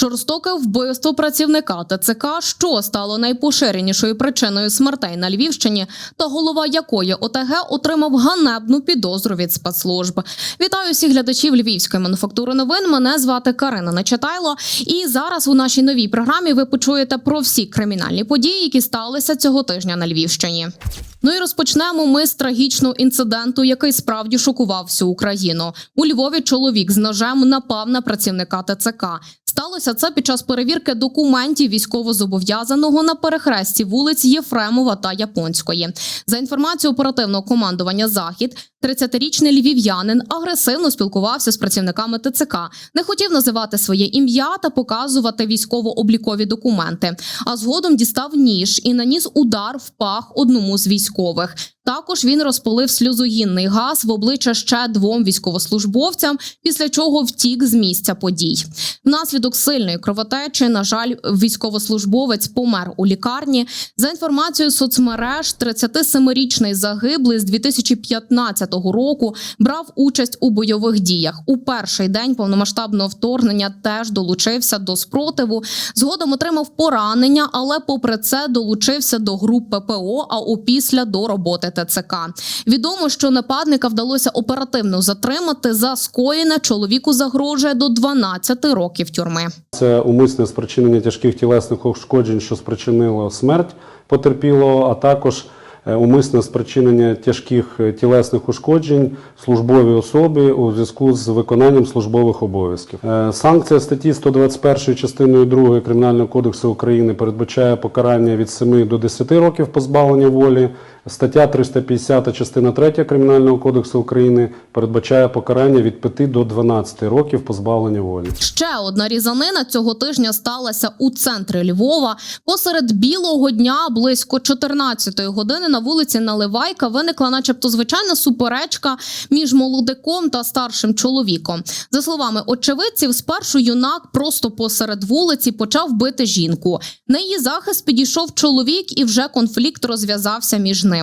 Жорстоке вбивство працівника ТЦК, що стало найпоширенішою причиною смертей на Львівщині, та голова якої ОТГ отримав ганебну підозру від спецслужб. Вітаю всіх глядачів Львівської мануфактури новин. Мене звати Карина Нечитайло. І зараз у нашій новій програмі ви почуєте про всі кримінальні події, які сталися цього тижня на Львівщині. Ну і розпочнемо ми з трагічного інциденту, який справді шокував всю Україну. У Львові чоловік з ножем напав на працівника ТЦК. Сталося це під час перевірки документів військовозобов'язаного на перехресті вулиць Єфремова та Японської. За інформацією оперативного командування Захід, 30-річний львів'янин агресивно спілкувався з працівниками ТЦК, не хотів називати своє ім'я та показувати військово-облікові документи. А згодом дістав ніж і наніс удар в пах одному з військових військових. Також він розпалив сльозогінний газ в обличчя ще двом військовослужбовцям, після чого втік з місця подій. Внаслідок сильної кровотечі, на жаль, військовослужбовець помер у лікарні. За інформацією соцмереж, 37-річний загиблий з 2015 року брав участь у бойових діях. У перший день повномасштабного вторгнення теж долучився до спротиву. Згодом отримав поранення, але попри це долучився до груп ППО, а опісля до роботи ТЦК. Відомо, що нападника вдалося оперативно затримати за скоєне. Чоловіку загрожує до 12 років тюрми. Це умисне спричинення тяжких тілесних ушкоджень, що спричинило смерть потерпілого, а також е, умисне спричинення тяжких е, тілесних ушкоджень службовій особі у зв'язку з виконанням службових обов'язків. Е, Санкція статті 121 частиною 2 Кримінального кодексу України передбачає покарання від 7 до 10 років позбавлення волі. Стаття 350 частина 3 Кримінального кодексу України передбачає покарання від 5 до 12 років позбавлення волі. Ще одна різанина цього тижня сталася у центрі Львова. Посеред білого дня, близько 14-ї години, на вулиці Наливайка виникла, начебто, звичайна суперечка між молодиком та старшим чоловіком. За словами очевидців, спершу юнак просто посеред вулиці почав бити жінку. На її захист підійшов чоловік, і вже конфлікт розв'язався між ними.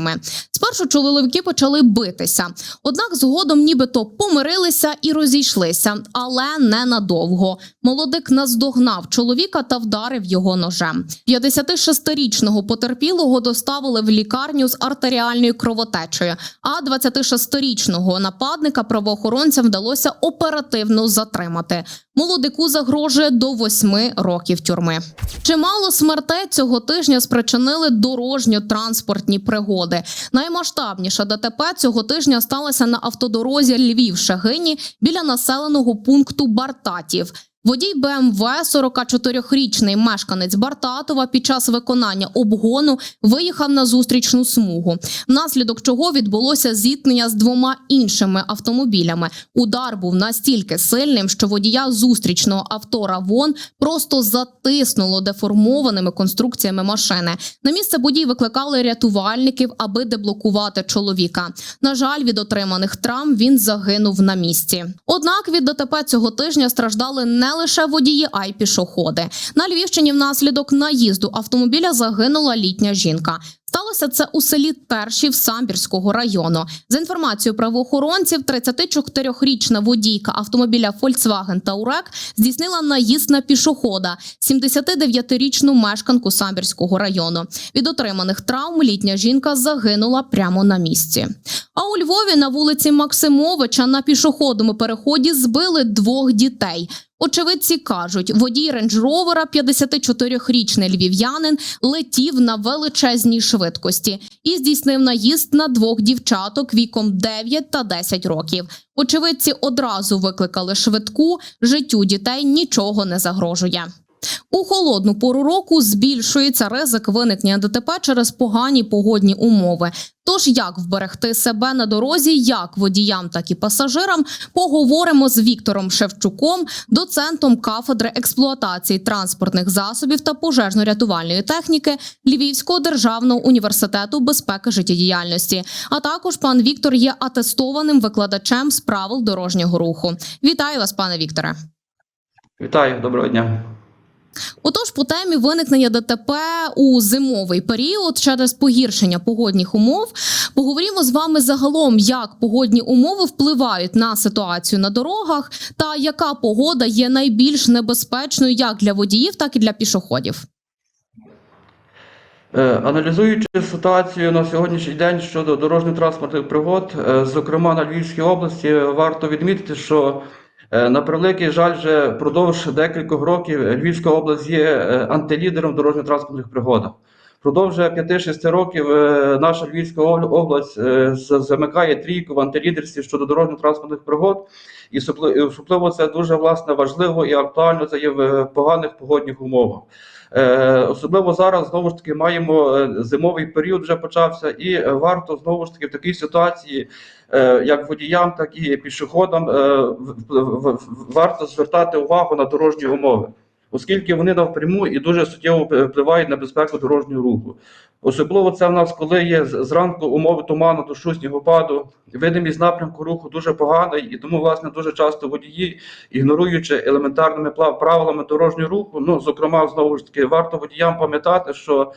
Спершу чоловіки почали битися, однак згодом нібито помирилися і розійшлися, але ненадовго. Молодик наздогнав чоловіка та вдарив його ножем. 56-річного потерпілого доставили в лікарню з артеріальною кровотечею. А 26-річного нападника правоохоронцям вдалося оперативно затримати. Молодику загрожує до восьми років тюрми. Чимало смертей цього тижня спричинили дорожньо-транспортні пригоди. Наймасштабніша ДТП цього тижня сталася на автодорозі Львів-Шагині біля населеного пункту Бартатів. Водій БМВ, 44-річний мешканець Бартатова, під час виконання обгону виїхав на зустрічну смугу, внаслідок чого відбулося зіткнення з двома іншими автомобілями. Удар був настільки сильним, що водія зустрічного авто Равон просто затиснуло деформованими конструкціями машини. На місце подій викликали рятувальників, аби деблокувати чоловіка. На жаль, від отриманих травм він загинув на місці. Однак від ДТП цього тижня страждали не лише водії, а й пішоходи. На Львівщині внаслідок наїзду автомобіля загинула літня жінка. Сталося це у селі Тершів Самбірського району. За інформацією правоохоронців, 34-річна водійка автомобіля Volkswagen Touareg здійснила наїзд на пішохода, 79-річну мешканку Самбірського району. Від отриманих травм літня жінка загинула прямо на місці. А у Львові на вулиці Максимовича на пішохідному переході збили двох дітей. Очевидці кажуть, водій рейндж-ровера, 54-річний львів'янин, летів на величезній швидкості і здійснив наїзд на двох дівчаток віком 9 та 10 років. Очевидці одразу викликали швидку. Життю дітей нічого не загрожує. У холодну пору року збільшується ризик виникнення ДТП через погані погодні умови. Тож як вберегти себе на дорозі, як водіям, так і пасажирам, поговоримо з Віктором Шевчуком, доцентом кафедри експлуатації транспортних засобів та пожежно-рятувальної техніки Львівського державного університету безпеки життєдіяльності. А також пан Віктор є атестованим викладачем з правил дорожнього руху. Вітаю вас, пане Вікторе. Вітаю, доброго дня. Отож, по темі виникнення ДТП у зимовий період через погіршення погодних умов. Поговоримо з вами загалом, як погодні умови впливають на ситуацію на дорогах, та яка погода є найбільш небезпечною як для водіїв, так і для пішоходів. Е, Аналізуючи ситуацію на сьогоднішній день щодо дорожньо-транспортних пригод, е, зокрема на Львівській області, варто відмітити, що на превеликий жаль, вже впродовж декількох років Львівська область є е, антилідером в дорожньо-транспортних пригодах. Впродовж 5-6 років е, наша Львівська область е, замикає трійку в антилідерстві щодо дорожньо-транспортних пригод, і особливо це дуже власне важливо і актуально це є в е, поганих погодних умовах. Е, Особливо зараз знову ж таки маємо е, зимовий період вже почався, і е, варто знову ж таки в такій ситуації, як водіям, так і пішоходам, варто звертати увагу на дорожні умови, оскільки вони навпряму і дуже суттєво впливають на безпеку дорожнього руху. Особливо це в нас, коли є зранку умови туману, дощу, снігопаду, видимість напрямку руху дуже поганий, і тому, власне, дуже часто водії ігноруючи елементарними правилами дорожнього руху. Ну, зокрема, знову ж таки, варто водіям пам'ятати, що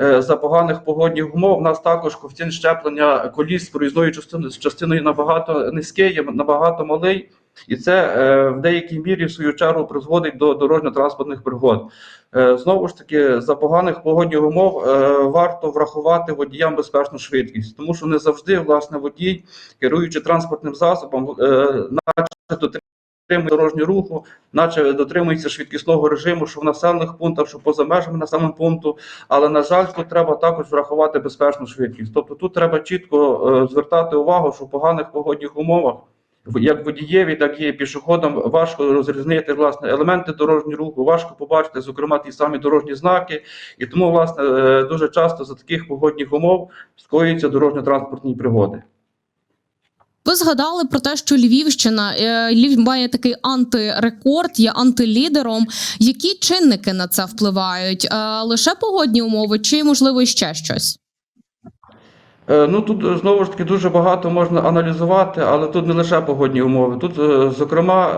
е, за поганих погодних умов в нас також коефіцієнт щеплення коліс з проїзною частиною набагато низький, набагато малий. І це е, в деякій мірі, в свою чергу, призводить до дорожньо-транспортних пригод. Е, знову ж таки, за поганих погодних умов е, варто врахувати водіям безпечну швидкість, тому що не завжди власне водій, керуючи транспортним засобом, е, наче дотримує дорожнього руху, наче дотримується швидкісного режиму, що в населених пунктах, що поза межами населеного пункту. Але на жаль, тут треба також врахувати безпечну швидкість. Тобто тут треба чітко е, звертати увагу, що в поганих погодних умовах. Як водієві, так і пішоходам важко розрізнити власне елементи дорожнього руху, важко побачити, зокрема, ті самі дорожні знаки, і тому, власне, е, дуже часто за таких погодних умов скоюються дорожньо-транспортні пригоди. Ви згадали про те, що Львівщина е, Львів має такий антирекорд, є антилідером. Які чинники на це впливають? Е, Лише погодні умови, чи можливо ще щось? Е, Ну тут е, знову ж таки дуже багато можна аналізувати, але тут не лише погодні умови. Тут, е, зокрема,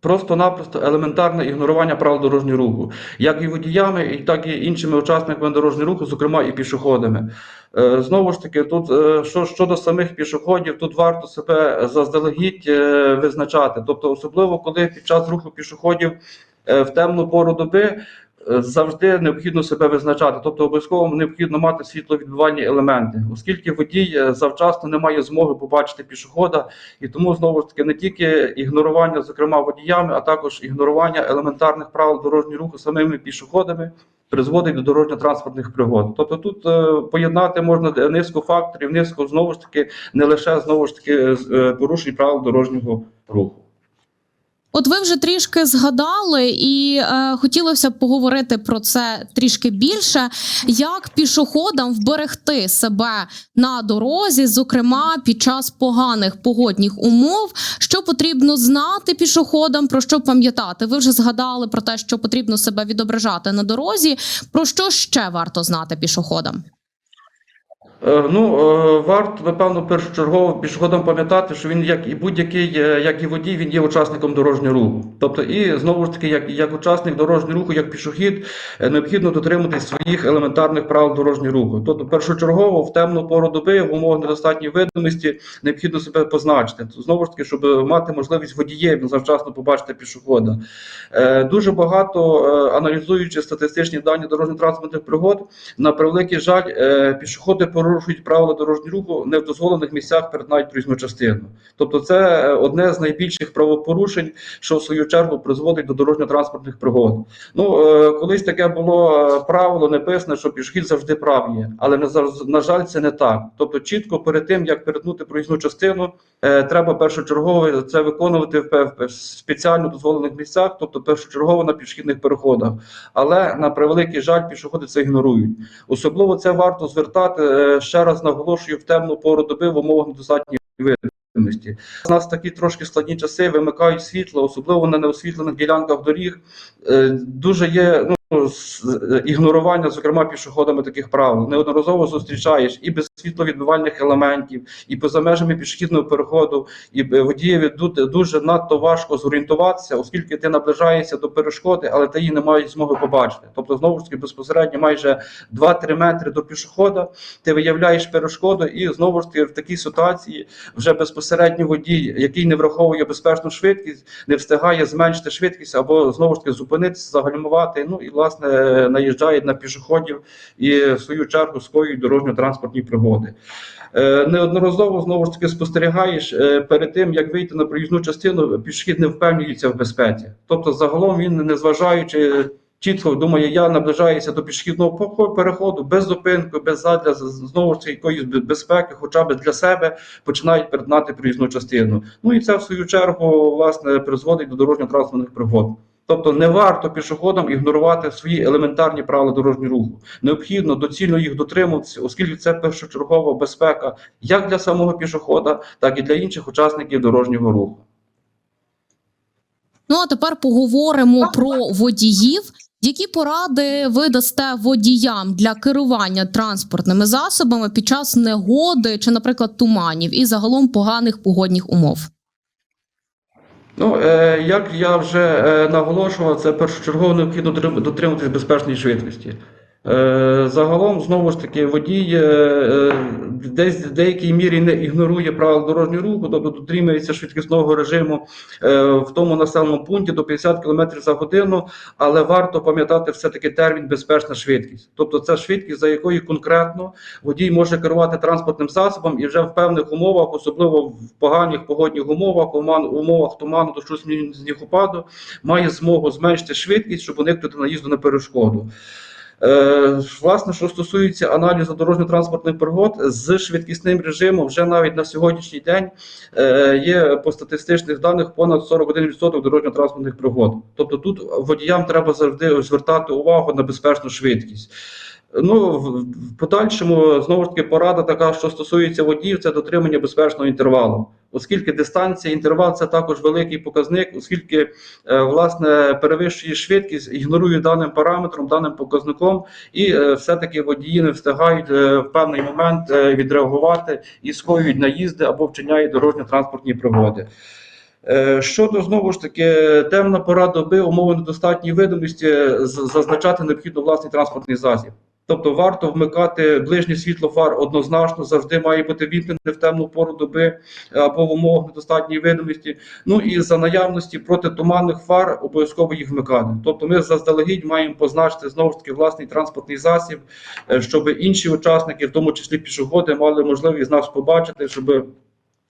просто-напросто елементарне ігнорування правил дорожнього руху, як і водіями, і так і іншими учасниками дорожнього руху, зокрема і пішоходами. Знову ж таки, тут що щодо самих пішоходів, тут варто себе заздалегідь визначати. Тобто, особливо коли під час руху пішоходів в темну пору доби. Е, Завжди необхідно себе визначати, тобто обов'язково необхідно мати світловідбивальні елементи, оскільки водій е, завчасно не має змоги побачити пішохода, і тому знову ж таки не тільки ігнорування, зокрема водіями, а також ігнорування елементарних правил дорожнього руху самими пішоходами призводить до дорожньо-транспортних пригод. Тобто тут е, поєднати можна низку факторів, низку знову ж таки не лише знову ж таки е, порушень правил дорожнього руху. От ви вже трішки згадали, і е, хотілося б поговорити про це трішки більше. Як пішоходам вберегти себе на дорозі, зокрема під час поганих погодних умов, що потрібно знати пішоходам, про що пам'ятати? Ви вже згадали про те, що потрібно себе відображати на дорозі. Про що ще варто знати пішоходам? Е, Ну, е, варто, напевно, першочергово пішоходам пам'ятати, що він, як і будь-який, е, як і водій, він є учасником дорожнього руху. Тобто, і знову ж таки, як, як учасник дорожнього руху, як пішохід, необхідно дотримуватись своїх елементарних правил дорожнього руху. Тобто, першочергово в темну пору доби, в умовах недостатньої видимості, необхідно себе позначити. Знову ж таки, щоб мати можливість водієм завчасно побачити пішохода. Дуже багато аналізуючи статистичні дані дорожньо-транспортних пригод, на превеликий жаль, пішоходи порушують правила дорожнього руху не в дозволених місцях перед навіть проїзну частину. Тобто, це е, одне з найбільших правопорушень, що в свою чергу призводить до дорожньо-транспортних пригод. Ну е, колись таке було е, правило написане, що пішохід завжди прав є, але на, на жаль, це не так. Тобто, чітко перед тим як перетнути проїзну частину, треба першочергово це виконувати в спеціально дозволених місцях, тобто першочергово на пішохідних переходах. Але на превеликий жаль, пішоходи це ігнорують. Особливо це варто звертати е, ще раз наголошую в темну пору доби в умовах недостатньої видимості. У нас такі трошки складні часи вимикають світло, особливо на неосвітлених ділянках доріг. Е, Дуже є ну. З- з- ігнорування, зокрема пішоходами таких правил. Неодноразово зустрічаєш і без світловідбивальних елементів, і поза межами пішохідного переходу, і е, водієві ду- дуже надто важко зорієнтуватися, оскільки ти наближаєшся до перешкоди, але ти її не маєш змоги побачити. Тобто, знову ж таки, безпосередньо майже 2-3 метри до пішохода, ти виявляєш перешкоду, і знову ж таки в такій ситуації вже безпосередньо водій, який не враховує безпечну швидкість, не встигає зменшити швидкість або знову ж таки зупинитися, загальмувати. Ну і власне наїжджає на пішоходів і в свою чергу скоюють дорожньо-транспортні пригоди. Е, Неодноразово знову ж таки спостерігаєш е, перед тим, як вийти на проїзну частину, пішохід не впевнюється в безпеці. Тобто, загалом він, незважаючи чітко думає, я наближаюся до пішохідного переходу без зупинки, без задля, знову ж таки якоїсь безпеки, хоча б для себе починають перетинати проїзну частину. Ну і це в свою чергу власне призводить до дорожньо-транспортних пригод. Тобто не варто пішоходам ігнорувати свої елементарні правила дорожнього руху. Необхідно доцільно їх дотримуватися, оскільки це першочергова безпека як для самого пішохода, так і для інших учасників дорожнього руху. Ну а тепер поговоримо про водіїв. Які поради ви дасте водіям для керування транспортними засобами під час негоди чи, наприклад, туманів і загалом поганих погодних умов? Ну, е, як я вже е, наголошував, це першочергово необхідно дотрим- дотримуватись безпечної швидкості. Е, загалом, знову ж таки, водій е, е, десь в деякій мірі не ігнорує правил дорожнього руху, тобто дотримується швидкісного режиму в тому населеному пункті до 50 км за годину, але варто пам'ятати все-таки термін безпечна швидкість. Тобто це швидкість, за якою конкретно водій може керувати транспортним засобом і вже в певних умовах, особливо в поганих погодних умовах, умовах туману, дощу сні- снігопаду, має змогу зменшити швидкість, щоб уникнути наїзду на перешкоду. Е, власне, що стосується аналізу дорожньо-транспортних пригод з швидкісним режимом, вже навіть на сьогоднішній день е, є по статистичних даних понад 41% дорожньо-транспортних пригод. Тобто тут водіям треба завжди звертати увагу на безпечну швидкість. Ну, в подальшому знову ж таки порада така, що стосується водіїв, це дотримання безпечного інтервалу, оскільки дистанція, інтервал це також великий показник, оскільки е, власне перевищує швидкість, ігнорує даним параметром, даним показником, і е, все-таки водії не встигають е, в певний момент відреагувати і скоюють наїзди або вчиняють дорожньо-транспортні пригоди. Щодо знову ж таки темна пора доби, умови недостатньої видимості, зазначати необхідно власний транспортний засіб. Тобто варто вмикати ближнє світло фар однозначно, завжди має бути вімкнене в темну пору доби е, або в умовах недостатньої видимості. Ну і за наявності протитуманних фар обов'язково їх вмикати. Тобто ми заздалегідь маємо позначити знову ж таки власний транспортний засіб, е, щоб інші учасники, в тому числі пішоходи, мали можливість нас побачити, щоб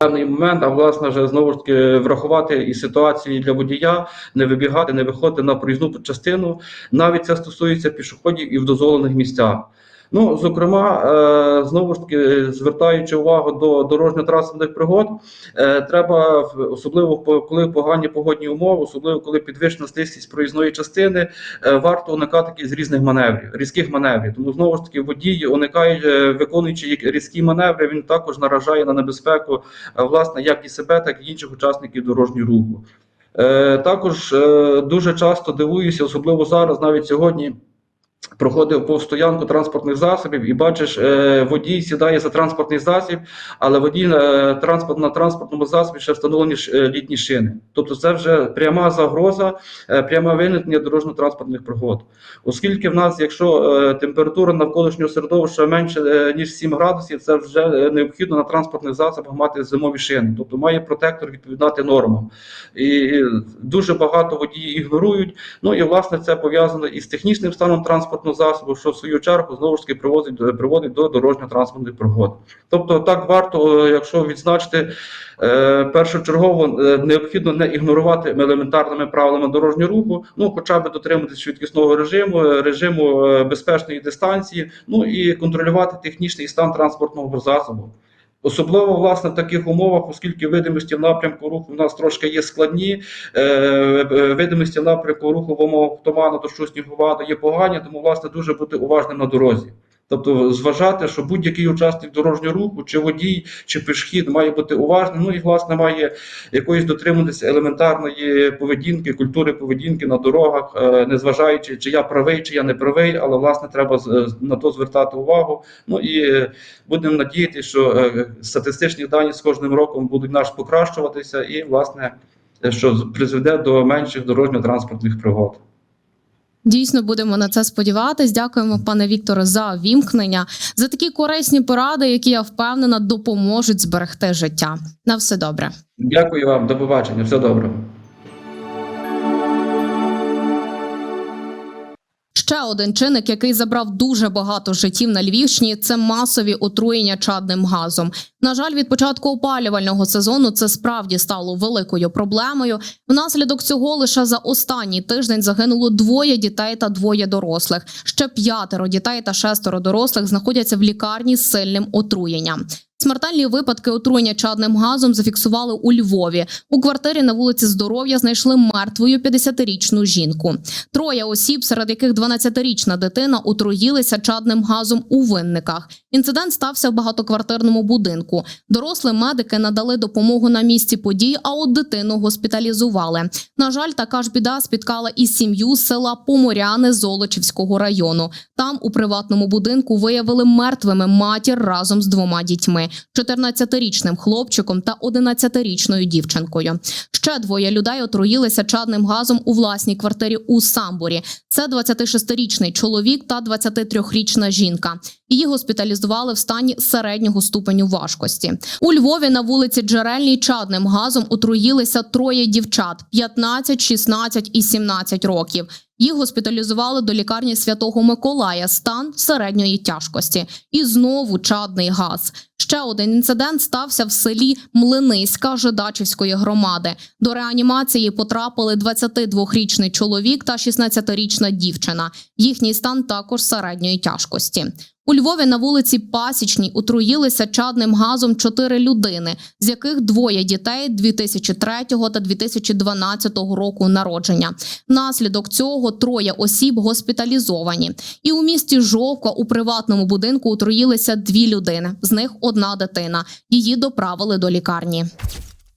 певний момент, а власне вже знову ж таки врахувати і ситуації для водія, не вибігати, не виходити на проїзну частину. Навіть це стосується пішоходів і в дозволених місцях. Ну, зокрема, е, знову ж таки, звертаючи увагу до дорожньо-транспортних пригод, е, треба особливо коли погані погодні умови, особливо коли підвищена стислість проїзної частини, е, варто уникати якихось різних маневрів, різких маневрів. Тому знову ж таки водій уникає, е, виконуючи різкі маневри, він також наражає на небезпеку е, власне як і себе, так і інших учасників дорожнього руху. Е, також е, дуже часто дивуюся, особливо зараз, навіть сьогодні. Проходив повз стоянку транспортних засобів і бачиш, е, водій сідає за транспортний засіб, але водій е, на транспортному засобі ще встановлені е, літні шини. Тобто це вже пряма загроза, пряме виникнення дорожньо-транспортних пригод. Оскільки в нас, якщо температура навколишнього середовища менше ніж 7 градусів, це вже необхідно на транспортних засобах мати зимові шини, тобто має протектор відповідати нормам. І дуже багато водії ігнорують. Ну і власне це пов'язано із технічним станом транспортного засобу, що в свою чергу знову ж таки приводить, до- приводить до дорожньо-транспортних пригод. Тобто, так варто, е, якщо відзначити е, першочергово, е, необхідно не ігнорувати елементарними правилами дорожнього руху, ну хоча б дотримуватися швидкісного режиму, е, режиму е, безпечної дистанції, ну і контролювати технічний стан транспортного засобу. Особливо власне в таких умовах, оскільки видимості напрямку руху в нас трошки є складні, е, е, видимості напрямку руху в умовах туману, то що снігова є погані, тому власне дуже бути уважним на дорозі. Тобто зважати, що будь-який учасник дорожнього руху, чи водій, чи пішохід має бути уважним, ну і власне має якоїсь дотримуватися елементарної поведінки, культури поведінки на дорогах, е, незважаючи, чи я правий, чи я не правий, але власне треба е, на то звертати увагу. Ну і е, будемо надіятися, що статистичні дані з кожним роком будуть наш покращуватися, і власне що призведе до менших дорожньо-транспортних пригод. Дійсно, будемо на це сподіватись. Дякуємо, пане Вікторе, за вімкнення, за такі корисні поради, які я впевнена допоможуть зберегти життя. На все добре. Дякую вам, до побачення, все добре. Ще один чинник, який забрав дуже багато життів на Львівщині, це масові отруєння чадним газом. На жаль, від початку опалювального сезону це справді стало великою проблемою. Внаслідок цього лише за останній тиждень загинуло двоє дітей та двоє дорослих. Ще п'ятеро дітей та шестеро дорослих знаходяться в лікарні з сильним отруєнням. Смертельні випадки отруєння чадним газом зафіксували у Львові. У квартирі на вулиці Здоров'я знайшли мертвою 50-річну жінку. Троє осіб, серед яких 12-річна дитина, отруїлися чадним газом у винниках. Інцидент стався в багатоквартирному будинку. Дорослі медики надали допомогу на місці подій, а от дитину госпіталізували. На жаль, така ж біда спіткала і сім'ю з села Поморяни Золочівського району. Там у приватному будинку виявили мертвими матір разом з двома дітьми: 14-річним хлопчиком та 11-річною дівчинкою. Ще двоє людей отруїлися чадним газом у власній квартирі у Самборі. Це 26-річний чоловік та 23-річна жінка. Її госпіталізували в стані середнього ступеню важкості. У Львові на вулиці Джерельній чадним газом отруїлися троє дівчат: 15, 16 і 17 років. Їх госпіталізували до лікарні Святого Миколая, стан середньої тяжкості. І знову чадний газ. Ще один інцидент стався в селі Млиниська Жидачівської громади. До реанімації потрапили 22-річний чоловік та 16-річна дівчина. Їхній стан також середньої тяжкості. У Львові на вулиці Пасічній отруїлися чадним газом чотири людини, з яких двоє дітей 2003 та 2012 року народження. Внаслідок цього троє осіб госпіталізовані. І у місті Жовква у приватному будинку отруїлися дві людини, з них одна дитина. Її доправили до лікарні.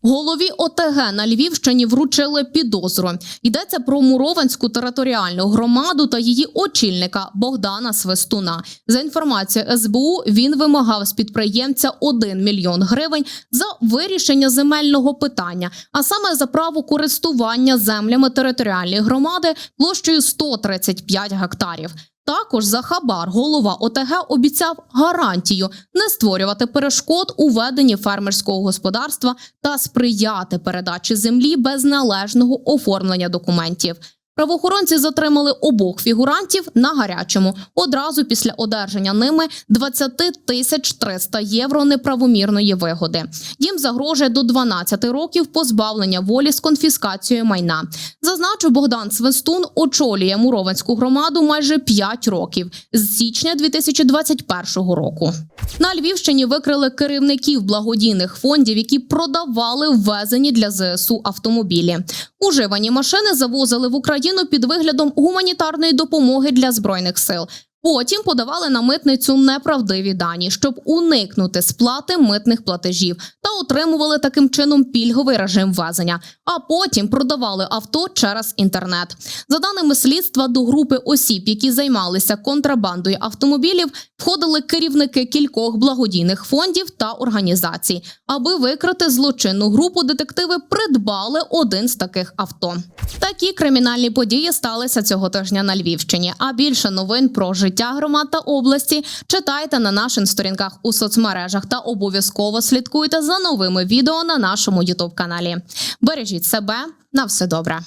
Голові ОТГ на Львівщині вручили підозру. Йдеться про Мурованську територіальну громаду та її очільника Богдана Свистуна. За інформацією СБУ, він вимагав з підприємця 1 мільйон гривень за вирішення земельного питання, а саме за право користування землями територіальної громади площею 135 гектарів. Також за хабар голова ОТГ обіцяв гарантію не створювати перешкод у веденні фермерського господарства та сприяти передачі землі без належного оформлення документів. Правоохоронці затримали обох фігурантів на гарячому одразу після одержання ними 20 тисяч 300 євро неправомірної вигоди. Їм загрожує до 12 років позбавлення волі з конфіскацією майна. Зазначу, Богдан Свистун очолює Мурованську громаду майже 5 років з січня 2021 року. На Львівщині викрили керівників благодійних фондів, які продавали ввезені для ЗСУ автомобілі. Уживані машини завозили в Україну під виглядом гуманітарної допомоги для збройних сил. Потім подавали на митницю неправдиві дані, щоб уникнути сплати митних платежів, та отримували таким чином пільговий режим ввезення. А потім продавали авто через інтернет. За даними слідства, до групи осіб, які займалися контрабандою автомобілів, входили керівники кількох благодійних фондів та організацій. Аби викрити злочинну групу, детективи придбали один з таких авто. Такі кримінальні події сталися цього тижня на Львівщині. А більше новин про життя громад та області читайте на наших сторінках у соцмережах та обов'язково слідкуйте за новими відео на нашому Ютуб каналі. Бережіть себе на все добре.